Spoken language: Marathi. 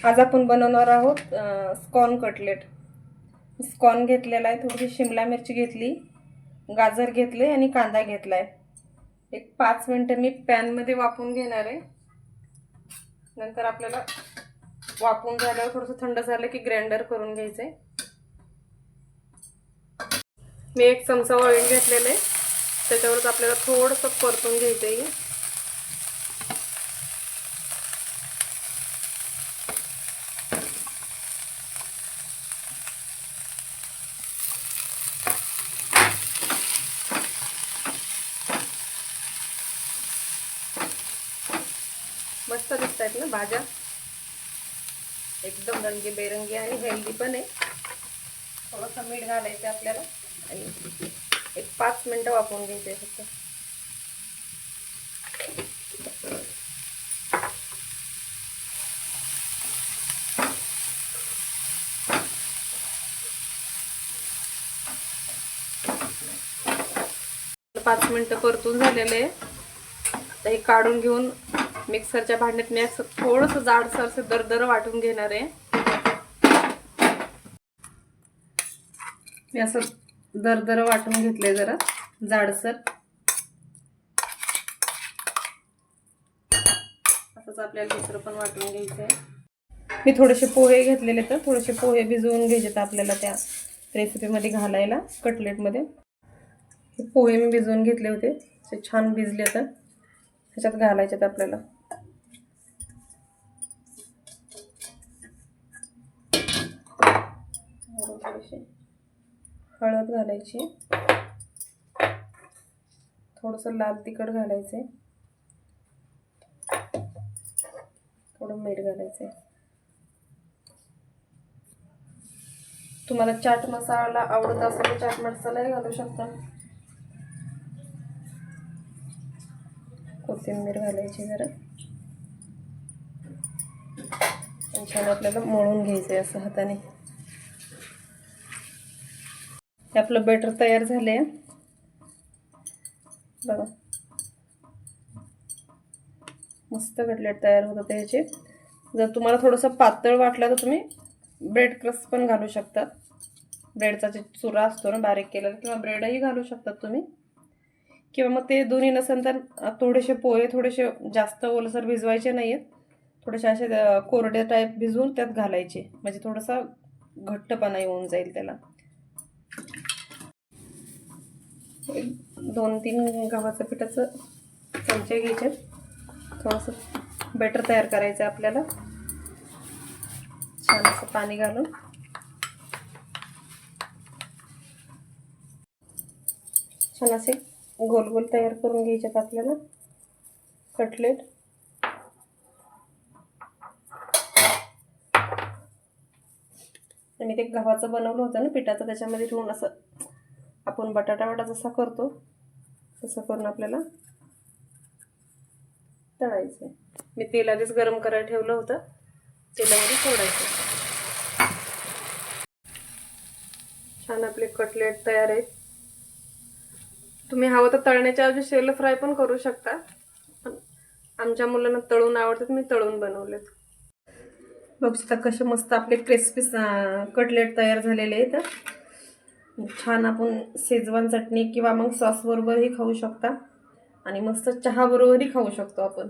आज आपण बनवणार आहोत स्कॉन कटलेट. स्कॉन घेतलेला आहे थोडीशी शिमला मिरची घेतली गाजर घेतले आणि कांदा घेतला आहे एक पाच मिनटं मी पॅनमध्ये वापून घेणार आहे. नंतर आपल्याला वापून झाल्यावर थोडंसं थंड झालं की ग्राइंडर करून घ्यायचं आहे मी एक चमचा ऑइल घेतलेलं आहे. त्याच्यावरच आपल्याला थोडंसं परतून घ्यायचं आहे मस्त दिसत आहेत ना भाज्या. एकदम रंगीबेरंगी आणि हेल्दी पण आहे. थोडंसं मीठ घालायचं आपल्याला. आणि एक पाच मिनटं वापरून घ्यायचे फक्त. पाच मिनटं परतून झालेले आहे. हे काढून घेऊन मिक्सरच्या भांड्यात मी असं थोडंसं जाडसर असं दरदर वाटून घेणार आहे. मी असं दरदर वाटून घेतले जरा जाडसर. असंच आपल्याला दुसरं पण वाटून घ्यायचं आहे मी थोडेसे पोहे घेतलेले तर थोडेसे पोहे भिजवून घ्यायचे आपल्याला त्या रेसिपीमध्ये घालायला कटलेटमध्ये हे पोहे मी भिजवून घेतले होते ते छान भिजले तर. ह्याच्यात घालायचे आपल्याला. थोडेसे हळद घालायची. थोडंसं लाल तिखट घालायचं. थोडं मीठ घालायचं. तुम्हाला चाट मसाला आवडत असेल तर चाट मसालाही घालू शकता. कोथिंबीर घालायची जरा. छान आपल्याला मळून घ्यायचं आहे असं हाताने. हे आपलं बेटर तयार झाले बघा. मस्त कटलेट तयार होतं त्याचे जर तुम्हाला थोडंसं पातळ वाटलं तर तुम्ही ब्रेड क्रस्ट पण घालू शकतात ब्रेडचा जे चुरा असतो ना बारीक केलेला किंवा ब्रेडही घालू शकतात तुम्ही. किंवा मग ते दोन्ही नसेल तर थोडेसे पोहे थोडेसे जास्त ओलसर भिजवायचे नाही आहेत थोडेसे असे कोरडे टाईप भिजवून त्यात घालायचे. म्हणजे थोडासा घट्टपणा येऊन जाईल त्याला. दोन तीन गव्हाचं पिठाचं चमचे घ्यायचे. थोडंसं बेटर तयार करायचं आहे आपल्याला. छान असं पाणी घालून. छान असे गोल गोल तयार करून घ्यायच्यात आपल्याला. कटलेट आणि ते गव्हाचं बनवलं होतं ना पिठाचं त्याच्यामध्ये ठेवून असं आपण बटाटावडा जसा करतो तसं करून आपल्याला तळायचं मी तेल आधीच गरम करायला ठेवलं होतं. तेलामध्ये सोडायचं छान आपले कटलेट तयार आहेत. तुम्ही हवं तर तळण्याच्या ऐवजी शेल फ्राय पण करू शकता. पण आमच्या मुलांना तळून आवडतात मी तळून बनवलेत. बघू शकता कसे मस्त आपले क्रिस्पी कटलेट तयार झालेले आहेत. छान आपण शेजवान चटणी किंवा मग सॉसबरोबरही खाऊ शकता. आणि मस्त चहाबरोबरही खाऊ शकतो आपण.